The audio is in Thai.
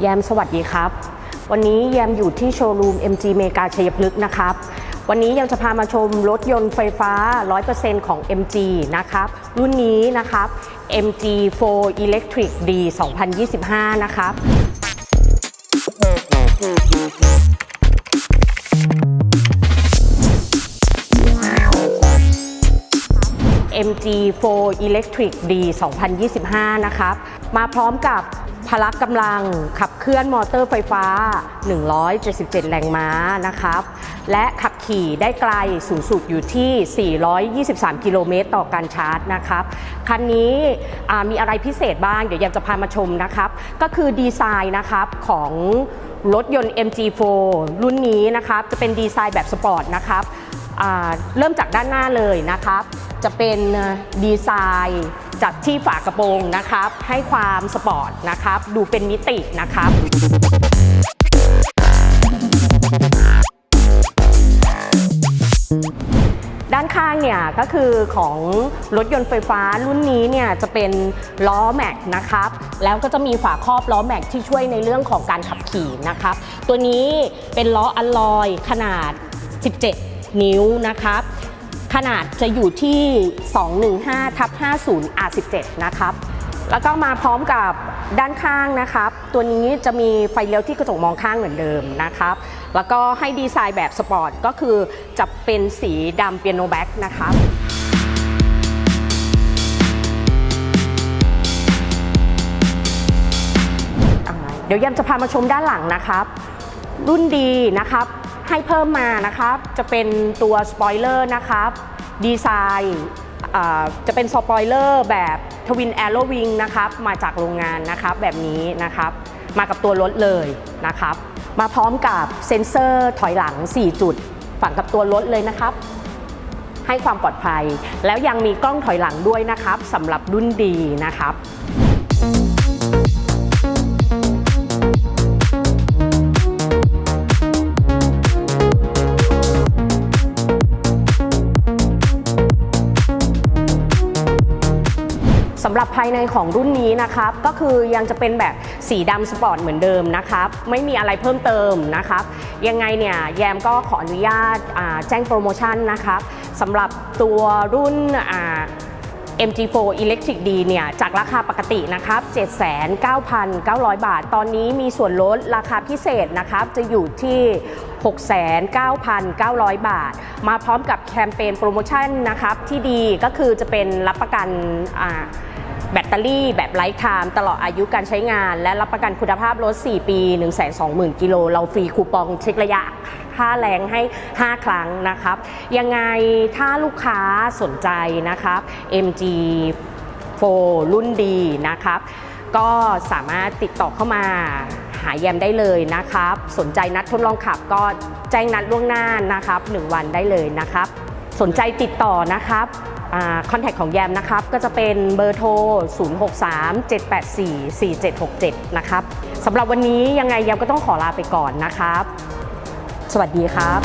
แยมสวัสดีครับ วันนี้แยมอยู่ที่โชว์รูม MG เมกาชัยพฤกษ์นะครับ วันนี้ยังจะพามาชมรถยนต์ไฟฟ้า 100%ของ MG นะครับ รุ่นนี้นะครับ MG4 Electric D 2025 นะครับ MG4 Electric D 2025 นะครับ มาพร้อมกับ พละกำลังขับเคลื่อนมอเตอร์ไฟฟ้า 177 แรงม้านะครับ และขับขี่ได้ไกลสูงสุดอยู่ที่ 423 กิโลเมตรต่อการชาร์จนะครับ คันนี้มีอะไรพิเศษบ้าง เดี๋ยวยังจะพามาชมนะครับ ก็คือดีไซน์นะครับของรถยนต์ MG4 รุ่นนี้นะครับ จะเป็นดีไซน์แบบสปอร์ตนะครับ เริ่มจากด้านหน้าเลยนะครับ จะเป็นดีไซน์ จากที่ฝากระโปรงนะครับ ให้ความสปอร์ตนะครับ ดูเป็นมิตินะครับด้านข้างเนี่ยก็คือของรถยนต์ไฟฟ้ารุ่นนี้เนี่ยจะเป็นล้อแม็กนะครับแล้วก็จะมีฝาครอบล้อแม็กที่ช่วยในเรื่องของการขับขี่นะครับตัวนี้เป็นล้ออัลลอยขนาด 17 นิ้วนะครับ ขนาดจะอยู่ที่ 215ทับ50 R17 นะครับ แล้วก็มาพร้อมกับด้านข้างนะครับ ตัวนี้จะมีไฟเลี้ยวที่กระจกมองข้างเหมือนเดิมนะครับ แล้วก็ให้ดีไซน์แบบสปอร์ตก็คือจะเป็นสีดำเปียโนแบ็กนะครับเดี๋ยวแยมจะพามาชมด้านหลังนะครับ รุ่นดีนะครับ ให้เพิ่มมานะครับ จะเป็นตัวสปอยเลอร์นะครับ ดีไซน์จะเป็นสปอยเลอร์แบบทวินแอโรวิงนะครับ มาจากโรงงานนะครับแบบนี้นะครับ มากับตัวรถเลยนะครับ มาพร้อมกับเซ็นเซอร์ถอยหลัง 4 จุด ฝังกับตัวรถเลยนะครับ ให้ความปลอดภัย แล้วยังมีกล้องถอยหลังด้วยนะครับสำหรับรุ่นดีนะครับำหรับภายในของรุ่นนี้นะครับก็คือยังจะเป็นแบบสีดำสปอร์ตเหมือนเดิมนะครับไม่มีอะไรเพิ่มเติมนะครับยังไงเนี่ยแยมก็ขออนุญาตแจ้งโปรโมชั่นนะครับสำหรับตัวรุ่น MG4 Electric D เนี่ย จากราคาปกตินะครับ 79,900 บาท ตอนนี้มีส่วนลดราคาพิเศษนะครับ จะอยู่ที่ 69,900 บาท มาพร้อมกับแคมเปญโปรโมชั่นนะครับ ที่ดีก็คือจะเป็นรับประกันอ่า แบตเตอรี่แบบไลฟ์ไทม์ตลอดอายุการใช้งาน และรับประกันคุณภาพรถ 4 ปี 120,000 กิโล เราฟรีคูปองเช็คระยะค่าแรงให้ 5 ครั้งนะครับ ยังไงถ้าลูกค้าสนใจนะครับ MG 4 รุ่นดีนะครับก็สามารถติดต่อเข้ามาหาแยมได้เลยนะครับ สนใจนัดทดลองขับก็แจ้งนัดล่วงหน้านะครับ 1 วันได้เลยนะครับ สนใจติดต่อนะครับ คอนแทคของแยมนะครับ ก็จะเป็นเบอร์โทร 0637844767 นะครับสำหรับวันนี้ยังไงแยมก็ต้องขอลาไปก่อนนะครับ สวัสดีครับ